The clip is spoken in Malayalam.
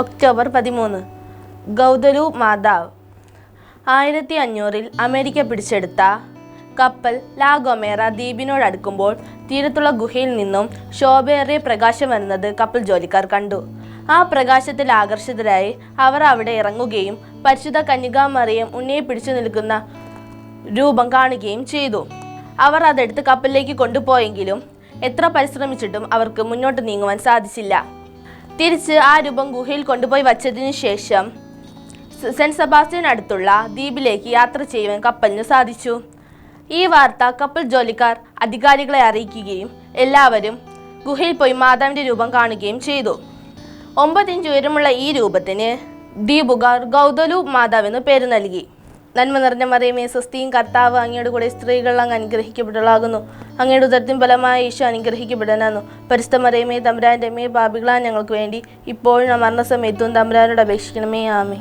ഒക്ടോബർ പതിമൂന്ന്. ഗൗതലു മാതാവ്. ആയിരത്തി അഞ്ഞൂറിൽ അമേരിക്ക പിടിച്ചെടുത്ത കപ്പൽ ലാഗോമേറ ദ്വീപിനോട് ദ്വീപിനോടടുക്കുമ്പോൾ തീരത്തുള്ള ഗുഹയിൽ നിന്നും ശോഭയേറിയ പ്രകാശം വരുന്നത് കപ്പൽ ജോലിക്കാർ കണ്ടു. ആ പ്രകാശത്തിൽ ആകർഷിതരായി അവർ അവിടെ ഇറങ്ങുകയും പരിശുദ്ധ കന്യകാമറിയം ഉണ്ണിയെ പിടിച്ചു നിൽക്കുന്ന രൂപം കാണുകയും ചെയ്തു. അവർ അതെടുത്ത് കപ്പലിലേക്ക് കൊണ്ടുപോയെങ്കിലും എത്ര പരിശ്രമിച്ചിട്ടും അവർക്ക് മുന്നോട്ട് നീങ്ങുവാൻ സാധിച്ചില്ല. തിരിച്ച് ആ രൂപം ഗുഹയിൽ കൊണ്ടുപോയി വച്ചതിനു ശേഷം സെന്റ് സെബാസ്റ്റ്യൻ അടുത്തുള്ള ദ്വീപിലേക്ക് യാത്ര ചെയ്യുവാൻ കപ്പലിന് സാധിച്ചു. ഈ വാർത്ത കപ്പൽ ജോലിക്കാർ അധികാരികളെ അറിയിക്കുകയും എല്ലാവരും ഗുഹയിൽ പോയി മാതാവിന്റെ രൂപം കാണുകയും ചെയ്തു. ഒമ്പതിഞ്ച് ഉയരമുള്ള ഈ രൂപത്തിന് ദ്വീപുകാർ ഗൗതലു മാതാവെന്ന് പേര് നൽകി. നന്മ നിറഞ്ഞ മറിയമേ സ്വസ്തിയും കർത്താവ് അങ്ങയുടെ കൂടെ സ്ത്രീകൾ അങ്ങ് അനുഗ്രഹിക്കപ്പെടലാകുന്നു അങ്ങയുടെ ഉദരത്തിൻ ഫലമായ ഈശോ അനുഗ്രഹിക്കപ്പെടാനാന്നു. പരിസ്ഥ മറിയമേ തമ്പുരാന്റെ മേ ബാബികളാൻ ഞങ്ങൾക്ക് വേണ്ടി ഇപ്പോഴും മരണസമയത്തും തമ്പുരാനോട് അപേക്ഷിക്കണമേ ആമേ